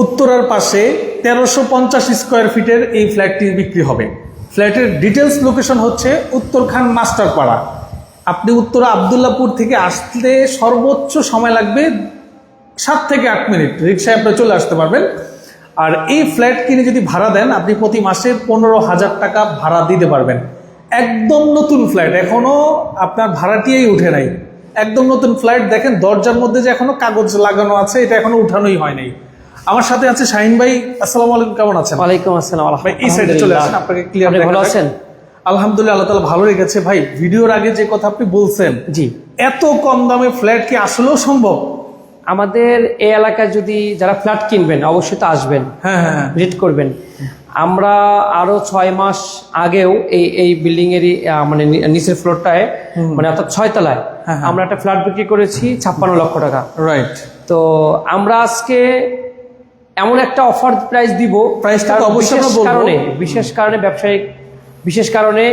উত্তরার পাশে তেরোশো পঞ্চাশ স্কোয়ার ফিটের এই ফ্ল্যাটটি বিক্রি হবে। ফ্ল্যাটের ডিটেলস লোকেশন হচ্ছে উত্তরখান মাস্টারপাড়া। আপনি উত্তরা আবদুল্লাপুর থেকে আসতে সর্বোচ্চ সময় লাগবে সাত থেকে আট মিনিট। রিক্সায় আপনি চলে আসতে পারবেন। আর এই ফ্ল্যাট কিনে যদি ভাড়া দেন, আপনি প্রতি মাসে পনেরো হাজার টাকা ভাড়া দিতে পারবেন। একদম নতুন ফ্ল্যাট। এখনও আপনার ভাড়াটিয়েই উঠে নাই। একদম নতুন ফ্ল্যাট। দেখেন দরজার মধ্যে যে এখনও কাগজ লাগানো আছে, এটা এখনও উঠানোই হয় নাই। আমার সাথে আছে শাহিন ভাই আসসালামু আলাইকুম কেমন আছেন? ওয়ালাইকুম আসসালাম ভাই এই সাইডে চলে আসেন আপনাকে ক্লিয়ার ভালো আছেন? আলহামদুলিল্লাহ আল্লাহ তালা ভালো রেখেছে। ভাই ভিডিওর আগে যে কথা আপনি বলছেন জি। এত কম দামে ফ্ল্যাট কি আসলেও সম্ভব? আমাদের এই এলাকায় যদি যারা ফ্ল্যাট কিনবেন অবশ্যই তো আসবেন হ্যাঁ হ্যাঁ হ্যাঁ। করবেন। আমরা আরও ছয় মাস আগেও এই এই বিল্ডিং এরই মানে নিচের ফ্লোরটায় মানে অর্থাৎ ছয়তলায় হ্যাঁ, হ্যাঁ। আমরা একটা ফ্ল্যাট বিক্রি করেছি ছাপ্পান্ন লক্ষ টাকা। রাইট তো আমরা আজকে এমন একটা অফার প্রাইস দিব Price টা তো অবশ্যই বলব। কারণে বিশেষ কারণে ব্যবসায়িক বিশেষ কারণে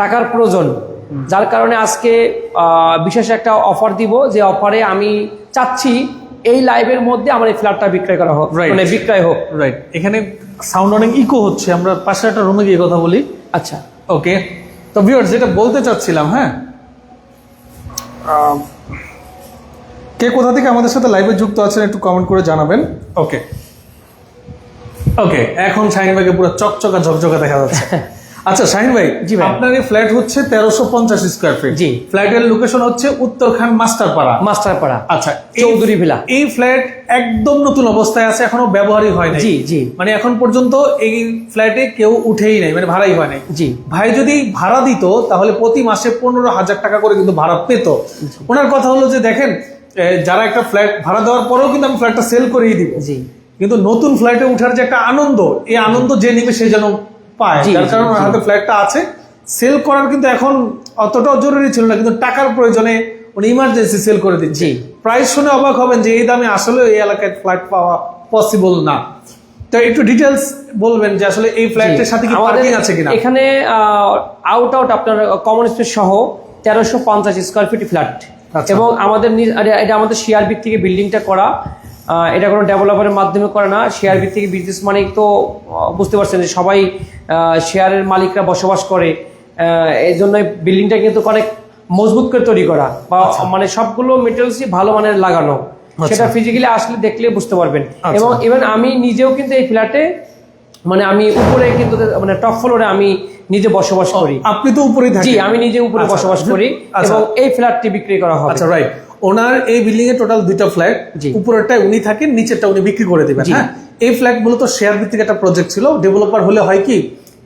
টাকার প্রয়োজন। যার কারণে আজকে বিশেষ একটা অফার দিব যে অফারে আমি চাচ্ছি এই লাইভের মধ্যে আমার এই ফ্ল্যাটটা বিক্রয় করা হোক. মানে বিক্রয় হোক। রাইট এখানে সাউন্ড অনেক ইকো হচ্ছে। আমরা পাশে একটা রুমে গিয়ে কথা বলি। আচ্ছা। ওকে তো ভিউয়ার যেটা বলতে চাচ্ছিলাম হ্যাঁ? কে কোথা থেকে আমাদের সাথে লাইভে যুক্ত আছেন একটু কমেন্ট করে জানাবেন। ওকে ওকে এখন শাহিন ভাইকে পুরো চকচকা ঝকঝকা দেখা যাচ্ছে। আচ্ছা শাহিন ভাই জি ভাই। আপনার এই ফ্ল্যাট হচ্ছে তেরোশো পঞ্চাশ স্কোয়ার ফিট জি। ফ্ল্যাটের লোকেশন হচ্ছে উত্তরখান মাস্টারপাড়া। মাস্টারপাড়া আচ্ছা চৌধুরী ভিলা। এই ফ্ল্যাট একদম নতুন অবস্থায় আছে এখনও ব্যবহারই হয় নাই। জি জি। মানে এখন পর্যন্ত এই ফ্ল্যাটে কেউ উঠেই নাই মানে ভাড়াই হয় নাই। জি। ভাই যদি ভাড়া দিত তাহলে প্রতি মাসে পনেরো হাজার টাকা করে কিন্তু ভাড়া পেত। ওনার কথা হলো যে দেখেন যারা একটা ফ্ল্যাট ভাড়া দেওয়ার পরেও কিন্তু আমি ফ্ল্যাটটা সেল করেই দিব। জি। কিন্তু নতুন ফ্ল্যাটে উঠার যে একটা আনন্দ এই আনন্দ যে নিবে সে যেন পায়। যার কারণে হাতে ফ্ল্যাটটা আছে। সেল করার কিন্তু এখন অতটাও জরুরি ছিল না কিন্তু টাকার প্রয়োজনে উনি ইমার্জেন্সি সেল করে দিচ্ছে। প্রাইস শুনে অবাক হবেন যে এই দামে আসলে এই এলাকায় ফ্ল্যাট পাওয়া পসিবল না। তো একটু ডিটেলস বলবেন যে আসলে এই ফ্ল্যাটের সাথে কি আমাদের পার্কিং আছে কিনা? এখানে আউট আউট আপনার কমন স্পেস সহ তেরোশো পঞ্চাশ স্কোয়ার ফিট ফ্ল্যাট। এবং আমাদের এটা- আমাদের শেয়ার ভিত্তিক বিল্ডিংটা করা। এটা কোনো ডেভেলপারের মাধ্যমে করে না। শেয়ার ভিত্তিক বিজনেস মানে তো বুঝতে পারছেন যে সবাই শেয়ারের মালিকরা বসবাস করে। এই জন্য বিল্ডিংটা কিন্তু অনেক মজবুত করে তৈরি করা বা মানে সবগুলো মেটেরিয়ালসই ভালো মানের লাগানো। সেটা ফিজিক্যালি আসলে দেখলে বুঝতে পারবেন। আচ্ছা। এবং ইভেন আমি নিজেও কিন্তু এই ফ্ল্যাটে মানে আমি উপরে কিন্তু মানে টপ ফ্লোরে আমি নিজে বসবাস করি। আপনি তো উপরে থাকেন। জি আমি নিজে উপরে আচ্ছা, বসবাস করি আচ্ছা। এবং এই ফ্ল্যাটটি বিক্রি করা হবে। আচ্ছা রাইট ওনার এই বিল্ডিং এ টোটাল দুইটা ফ্ল্যাট জি। উপরেরটাই উনি থাকেন নিচেরটা উনি বিক্রি করে দেবেন। হ্যাঁ? এই ফ্ল্যাট মূলত শেয়ার ভিত্তিক একটা প্রজেক্ট ছিল। ডেভেলপার হলে হয় কি?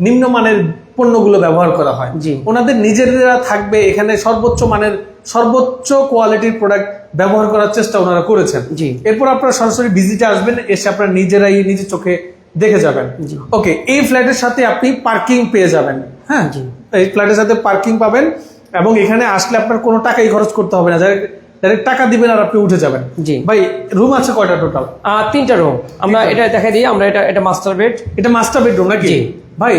নিম্নমানের পণ্যগুলো ব্যবহার করা হয়। ওনাদের নিজেরা থাকবে এখানে সর্বোচ্চ মানের সর্বোচ্চ কোয়ালিটির প্রোডাক্ট ব্যবহার করার চেষ্টা ওনারা করেছেন। জি। এরপর আপনারা সরাসরি ভিজিটে আসবেন এসে আপনারা নিজেরাই নিজের চোখে দেখে যাবেন। ওকে এই ফ্ল্যাটের সাথে আপনি পার্কিং পেয়ে যাবেন। হ্যাঁ? জি। এই ফ্ল্যাটের সাথে পার্কিং পাবেন এবং এখানে আসলে আপনার কোনো টাকাই খরচ করতে হবে না। ডাইরেক্ট টাকা দিবেন আর আপনি উঠে যাবেন। জি। ভাই রুম আছে কয়টা টোটাল তিনটা রুম আমরা এটা দেখাই দিই আমরা এটা এটা মাস্টার বেড এটা মাস্টার বেডরুম নাকি। ভাই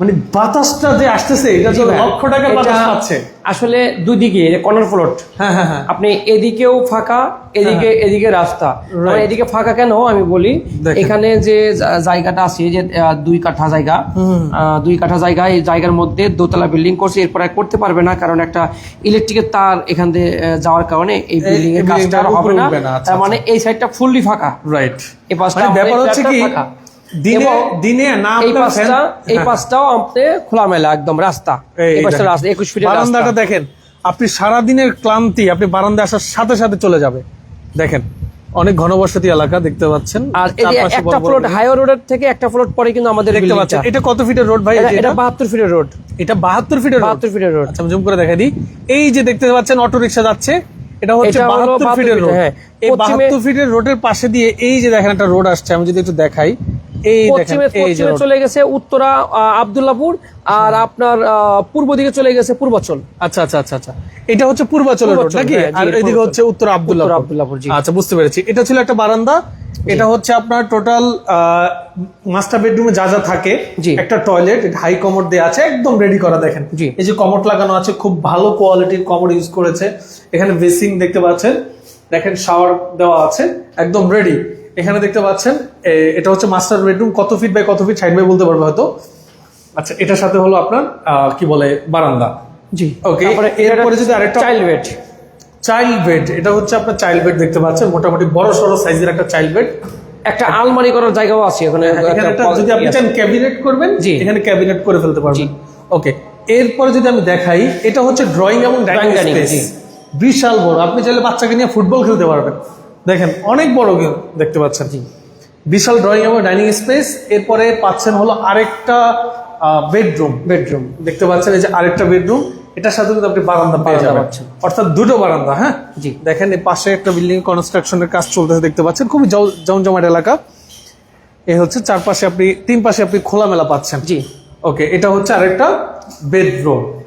মানে বাতাসটা যে আসতেছে এটা তো লক্ষ টাকার বাতাস পাচ্ছে। আসলে দুই দিকে কর্নার প্লট হ্যাঁ হ্যাঁ হ্যাঁ। আপনি এদিকেও ফাঁকা এদিকে এদিকে রাস্তা। এদিকে ফাঁকা কেন? আমি বলি এখানে যে জায়গাটা আছে যে দুই কাঠা জায়গা দুই কাঠা জায়গা এই জায়গার মধ্যে দোতলা বিল্ডিং করছে। এরপর করতে পারবে না কারণ একটা ইলেকট্রিকের তার এখান দিয়ে যাওয়ার কারণে এই বিল্ডিং এর কাজটা হবে না। আচ্ছা, তার মানে এই সাইডটা ফুললি ফাঁকা। রাইট এই পাশটা ব্যাপার হচ্ছে কি ফাঁকা। দিনে এবং দিনে না এই আপনার এই আপনি খোলামেলা একদম রাস্তা। এই এই রাস্তা একুশ ফিটের বারান্দাটা দেখেন। আপনি সারা দিনের ক্লান্তি আপনি বারান্দা আসার সাথে সাথে চলে যাবে। দেখেন অনেক ঘনবসতি এলাকা দেখতে পাচ্ছেন। আর একটা ফ্লোট। হাইওয়ে রোডের থেকে একটা ফ্লোট পরে কিন্তু আমাদের দেখতে পাচ্ছেন। এটা কত ফিটের রোড ভাই? এটা- এই যে এটা এটা? বাহাত্তর ফিটের রোড এটা বাহাত্তর ফিটের রোড বাহাত্তর ফিটের রোড আচ্ছা জুম করে দেখাই দিই। এই যে দেখতে পাচ্ছেন অটো রিক্সা যাচ্ছে। এটা হচ্ছে বাহাত্তর 72 ফিটের রোড হ্যাঁ। এই পশ্চিমে- বাহাত্তর ফিটের রোডের পাশে দিয়ে এই যে দেখেন একটা রোড আসছে আমি যদি একটু দেখাই। পশ্চিমে পশ্চিমে চলে গেছে উত্তরা আবদুল্লাপুর আর আপনার পূর্ব দিকে চলে গেছে পূর্বাচল। আচ্ছা আচ্ছা আচ্ছা আচ্ছা। এটা হচ্ছে পূর্বাচলের রোড পূর্বাচল, নাকি? হ্যাঁ, আর এদিকে হচ্ছে উত্তর আব্দুল্লাহ উত্তর আব্দুল্লাহপুর, আচ্ছা বুঝতে পেরেছি। এটা ছিল একটা বারান্দা। এটা হচ্ছে আপনার টোটাল মাস্টার বেডরুমে যা যা থাকে। একটা টয়লেট হাই কমোড দেওয়া আছে একদম রেডি করা দেখেন। এই যে কমোড লাগানো আছে খুব ভালো কোয়ালিটির কমোড ইউজ করেছে। এখানে বেসিং দেখতে পাচ্ছেন। দেখেন শাওয়ার দেওয়া আছে একদম রেডি এখানে দেখতে পাচ্ছেন এটা হচ্ছে মাস্টার বেডরুম কত ফিট বাই কত ফিট সাইড বাই বলতে পারব হয়তো। আচ্ছা এটার সাথে হলো আপনার কি বলে বারান্দা। জি ওকে এরপরে যদি আরেকটা- চাইল্ড বেড চাইল্ড বেড এটা হচ্ছে আপনার চাইল্ড বেড দেখতে পাচ্ছেন মোটামুটি বড় সড়ো সাইজের একটা চাইল্ড বেড একটা আলমারি করার জায়গাও আছে ওখানে এখানে যদি আপনি চান ক্যাবিনেট করবেন জি। এখানে ক্যাবিনেট করে ফেলতে পারবেন। ওকে এরপরে যদি আমি দেখাই এটা হচ্ছে ড্রয়িং এবং ডাইনিং স্পেস বিশাল বড় আপনি চাইলে বাচ্চাকে নিয়ে ফুটবল খেলতে পারবেন। দেখেন অনেক বড় দেখতে পাচ্ছেন। জি। বিশাল ড্রয়িং এবং ডাইনিং স্পেস এরপরে পাচ্ছেন হলো আরেকটা বেডরুম বেডরুম দেখতে পাচ্ছেন এই যে আরেকটা বেডরুম এটার সাথে কিন্তু আপনি বারান্দা পেয়ে যাবেন। অর্থাৎ দুটো বারান্দা হ্যাঁ? জি। দেখেন এই পাশে একটা বিল্ডিং কনস্ট্রাকশনের কাজ চলতেছে দেখতে পাচ্ছেন। খুবই জম- জমজমাট এলাকা। এ হচ্ছে চারপাশে আপনি তিন পাশে আপনি খোলামেলা পাচ্ছেন। জি। ওকে এটা হচ্ছে আরেকটা বেডরুম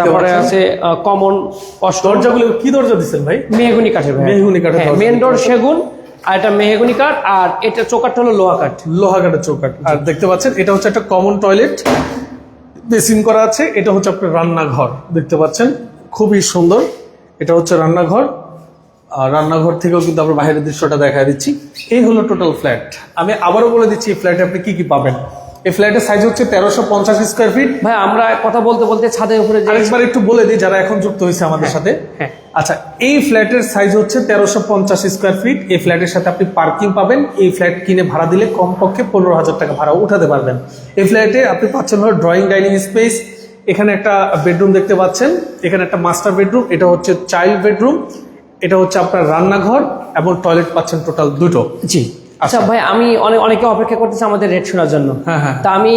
তারপরে আছে কমন দরজাগুলো কি দরজা দিচ্ছেন ভাই? মেহগুনি কাঠের মেহগনি কাঠের মেন ডোর সেগুন আর এটা মেহগুনি কাঠ আর এটা চৌকাঠটা হলো লোহা কাঠ। লোহা কাঠের চৌকাঠ। আর দেখতে পাচ্ছেন এটা হচ্ছে একটা কমন টয়লেট বেসিন করা আছে এটা হচ্ছে আপনার রান্নাঘর দেখতে পাচ্ছেন? খুবই সুন্দর এটা হচ্ছে রান্নাঘর। আর রান্নাঘর থেকেও কিন্তু আমরা বাইরের দৃশ্যটা দেখা দিচ্ছি। এই হলো টোটাল ফ্ল্যাট আমি আবারও বলে দিচ্ছি এই ফ্ল্যাটে আপনি কি কি পাবেন? এই ফ্ল্যাটের সাইজ হচ্ছে তেরোশো পঞ্চাশ স্কোয়ার ফিট ভাই আমরা কথা বলতে বলতে ছাদের উপরে আরেকবার একটু বলে দিই যারা এখন যুক্ত হয়েছে আমাদের সাথে। হ্যাঁ। আচ্ছা এই ফ্ল্যাটের সাইজ হচ্ছে তেরোশো পঞ্চাশ স্কোয়ার ফিট এই ফ্ল্যাটের সাথে আপনি পার্কিং পাবেন। এই ফ্ল্যাট কিনে ভাড়া দিলে কমপক্ষে পনেরো হাজার টাকা ভাড়া উঠাতে পারবেন। এই ফ্ল্যাটে আপনি পাচ্ছেন হলো ড্রয়িং ডাইনিং স্পেস এখানে একটা বেডরুম দেখতে পাচ্ছেন। এখানে একটা মাস্টার বেডরুম এটা হচ্ছে চাইল্ড বেডরুম এটা হচ্ছে আপনার রান্নাঘর এবং টয়লেট পাচ্ছেন টোটাল দুটো। জি। আচ্ছা ভাই আমি অনেক অনেকে অপেক্ষা করতেছি আমাদের রেট শোনার জন্য। হ্যাঁ, হ্যাঁ। তা আমি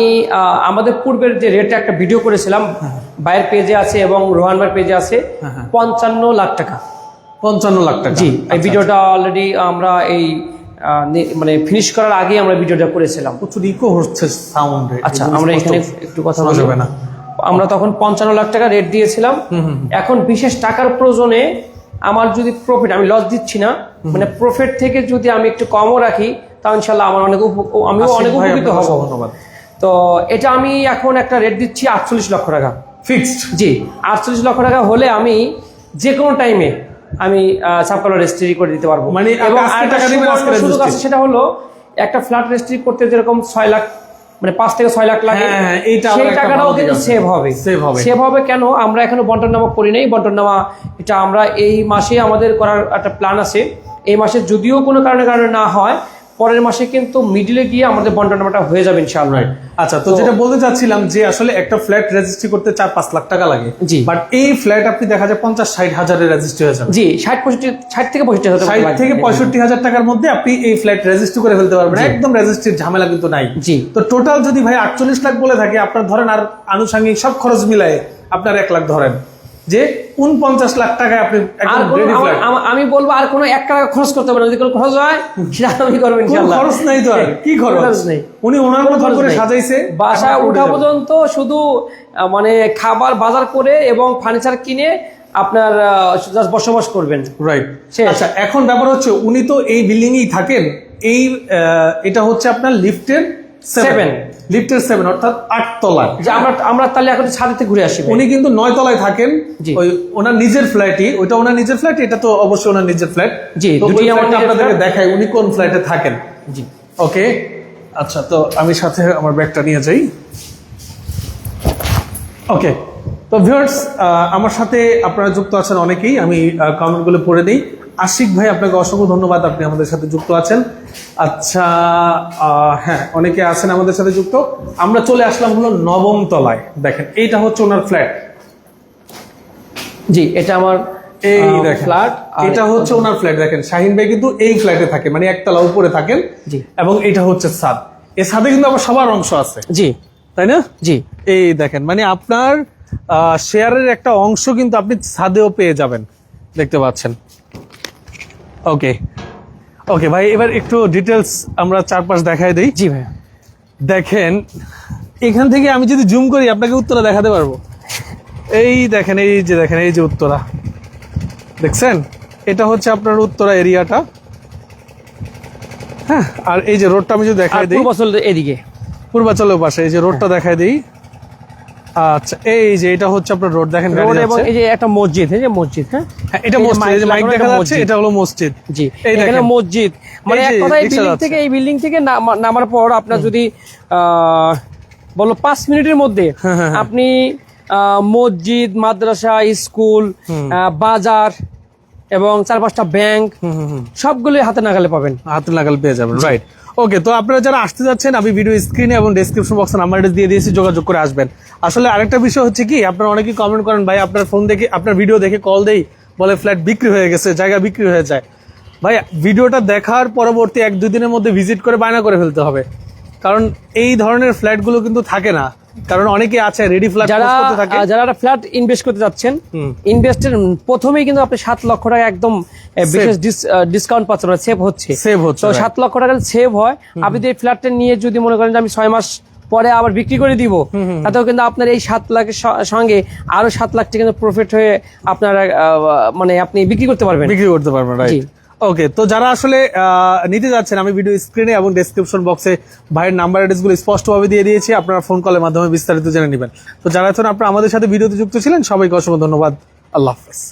আমাদের পূর্বের যে রেটটা একটা ভিডিও করেছিলাম ভাইয়ের পেজে আছে এবং রোহান ভাইয়ের পেজে আছে হ্যাঁ, হ্যাঁ। পঞ্চান্ন লাখ টাকা। পঞ্চান্ন লাখ টাকা। জি এই আচ্ছা, ভিডিওটা অলরেডি আমরা এই মানে ফিনিশ করার আগে আমরা ভিডিওটা করেছিলাম। প্রচুর ইকো হচ্ছে সাউন্ড আচ্ছা আমরা এখানে একটু কথা বলব না। আমরা তখন পঞ্চান্ন লাখ টাকা রেট দিয়েছিলাম। এখন বিশেষ টাকার প্রয়োজনে আমার যদি প্রফিট আমি লস দিচ্ছি না মানে প্রফিট থেকে যদি আমি একটু কমও রাখি তাহলে ইনশাল্লাহ আমার অনেক আমিও অনেক উপকৃত হব। ধন্যবাদ। তো এটা আমি এখন একটা রেট দিচ্ছি আটচল্লিশ লক্ষ টাকা। ফিক্সড জি আটচল্লিশ লক্ষ টাকা হলে আমি যে কোনো টাইমে আমি সাবকালার রেজিস্ট্রি করে দিতে পারব। মানে এবং সুযোগ আছে সেটা হলো একটা ফ্ল্যাট রেজিস্ট্রি করতে যেরকম ছয় লাখ মানে পাঁচ থেকে ছয় লাখ লাগে হ্যাঁ, হ্যাঁ, সেই টাকাটাও কিন্তু সেভ হবে। সেভ হবে। কেন? আমরা এখনও বন্টন নামা করি নাই। বন্টন নামা এটা আমরা এই মাসে আমাদের করার একটা প্ল্যান আছে। এই মাসে যদিও কোনো কারণে কারণে না হয় পরের মাসে কিন্তু মিডিলে গিয়ে আমাদের বন্টন নামাটা হয়ে যাবে ইনশাআল্লাহ আচ্ছা তো যেটা বলতে চাচ্ছিলাম যে আসলে একটা ফ্ল্যাট রেজিস্ট্রি করতে চার পাঁচ লাখ টাকা লাগে জি। বাট এই ফ্ল্যাট আপনি দেখা যায় পঞ্চাশ ষাট হাজারের রেজিস্ট্রি হয়ে যাবে জি ষাট পঁয়ষট্টি ষাট থেকে পঁয়ষট্টি হাজার ষাট। থেকে পঁয়ষট্টি হাজার টাকার মধ্যে আপনি এই ফ্ল্যাট রেজিস্ট্রি করে ফেলতে পারবেন একদম রেজিস্ট্রির ঝামেলা কিন্তু নাই জি। তো টোটাল যদি ভাই আটচল্লিশ লাখ বলে থাকে আপনার ধরেন আর আনুষঙ্গিক সব খরচ মিলায় আপনার এক লাখ ধরেন যে উনপঞ্চাশ লাখ টাকায় আপনি আর আমি বলব আর কোনো এক টাকা খরচ করতে পারব না। যদি কোনো খরচ হয় সেটা আমি করব কোন ইনশাআল্লাহ। খরচ নাই তো কি খরচ? নেই। উনি ওনার মতো করে সাজাইছে। এখন ওঠা পর্যন্ত শুধু মানে খাবার বাজার করে এবং ফার্নিচার কিনে আপনার জাস্ট বসবাস করবেন। রাইট। আচ্ছা এখন ব্যাপার হচ্ছে উনি তো এই বিল্ডিং এই থাকেন এই এটা হচ্ছে আপনার লিফটের সেভেন। লিফটের সেভেন অর্থাৎ আট তলায়। যে আমরা আমরা তাহলে এখন ছাদেতে ঘুরে আসি উনি কিন্তু নয় তলায় থাকেন। ওই ওনার নিজের ফ্ল্যাটই ওইটা ওনার নিজের ফ্ল্যাট এটা তো অবশ্যই ওনার নিজের ফ্ল্যাট জি, আমার আপনাদেরকে দেখাই উনি কোন ফ্ল্যাটে থাকেন। জি। ওকে আচ্ছা তো আমি সাথে আমার ব্যাগটা নিয়ে যাই। ওকে তো ভিউয়ার্স আমার সাথে আপনারা যুক্ত আছেন অনেকেই। আমি কমেন্টগুলো পড়ে দিই। আশিক ভাই আপনাকে অসংখ্য ধন্যবাদ। আপনি আমাদের সাথে যুক্ত আছেন। আচ্ছা হ্যাঁ অনেকে আছেন আমাদের সাথে যুক্ত। আমরা চলে আসলাম হলো নবম তলায়। দেখেন এইটা হচ্ছে ওনার ফ্ল্যাট। জি এটা আমার এই দেখেন ফ্ল্যাট এটা হচ্ছে ওনার ফ্ল্যাট। দেখেন শাহিন ভাই কিন্তু এই ফ্ল্যাটে থাকে মানে একতলা উপরে থাকেন। জি। এবং এটা হচ্ছে ছাদ। এই ছাদে কিন্তু আবার সবার অংশ আছে। জি। তাই না? জি। এই দেখেন মানে আপনার শেয়ারের একটা অংশ কিন্তু আপনি ছাদেও পেয়ে যাবেন। দেখতে পাচ্ছেন। ওকে ওকে ভাই এবার একটু ডিটেলস আমরা চারপাশ দেখাই দিই। জি ভাই দেখেন এখান থেকে আমি যদি জুম করি আপনাকে উত্তরা দেখাতে পারব। এই দেখেন এই যে দেখেন এই যে উত্তরা। দেখছেন? এটা হচ্ছে আপনার উত্তরা এরিয়াটা। হ্যাঁ আর এই যে রোডটা আমি যদি দেখাই দিই। পূর্বাচল এদিকে। পূর্বাচলের পাশে এই যে রোডটা দেখাই দিই। আচ্ছা এই যে এটা হচ্ছে আপনার রোড দেখেন রোড এবং এই যে একটা মসজিদ এই যে মসজিদ হ্যাঁ? হ্যাঁ, এটা মসজিদ এই যে মাইক দেখা যাচ্ছে এটা হলো মসজিদ। জি এখানে মসজিদ। মানে এই এক কথায় রিক্সা বিল্ডিং থেকে এই বিল্ডিং থেকে নামার পর আপনার যদি আহ, বলো পাঁচ মিনিটের মধ্যে হ্যাঁ, আপনি আহ, মসজিদ মাদ্রাসা স্কুল বাজার এবং চার পাঁচটা ব্যাংক সবগুলোই হাতে নাগালে পাবেন। হাতে লাগাল পেয়ে যাবেন রাইট ওকে তো আপনারা যারা আসতে যাচ্ছেন, আমি ভিডিও স্ক্রিনে এবং ডিসক্রিপশন বক্সে নাম্বার দিয়ে দিয়েছি, যোগাযোগ করে আসবেন। আসলে আরেকটা বিষয় হচ্ছে কি, আপনারা অনেকেই কমেন্ট করেন, ভাই, আপনার ফোন দেখে, আপনার ভিডিও দেখে কল দেই। বলে ফ্ল্যাট বিক্রি হয়ে গেছে, জায়গা বিক্রি হয়ে যায়। ভাই ভিডিওটা দেখার পরবর্তী এক দুই দিনের মধ্যে ভিজিট করে বায়না করে ফেলতে হবে। কারণ এই ধরনের ফ্ল্যাটগুলো কিন্তু থাকে না। কারণ অনেকে আছে রেডি ফ্ল্যাট যারা যারা ফ্ল্যাট ইনভেস্ট করতে যাচ্ছেন ইনভেস্টের প্রথমেই কিন্তু আপনি সাত লক্ষ টাকা একদম বিশেষ ডিসকাউন্ট পাচ্ছেন সেভ হচ্ছে। Save হচ্ছে, তো সাত লক্ষ টাকা সেভ হয়। আপনি যদি এই ফ্ল্যাটটা নিয়ে যদি মনে করেন যে আমি ছয় মাস পরে আবার বিক্রি করে দিব তাতেও কিন্তু আপনার এই সাত লাখের সঙ্গে আরও সাত লাখ টাকা কিন্তু প্রফিট হয়ে আপনার মানে আপনি বিক্রি করতে পারবেন। বিক্রি করতে পারবেন রাইট ওকে তো যারা আসলে নিতে যাচ্ছেন, আমি ভিডিও স্ক্রিনে এবং ডেসক্রিপশন বক্সে ভাইয়ের নাম্বার অ্যাড্রেসগুলো স্পষ্টভাবে দিয়ে দিয়েছি, আপনারা ফোন কলের মাধ্যমে বিস্তারিত জেনে নেবেন। তো যারা এখন আপনারা আমাদের সাথে ভিডিওতে যুক্ত ছিলেন, সবাইকে অসংখ্য ধন্যবাদ। আল্লাহ হাফেজ।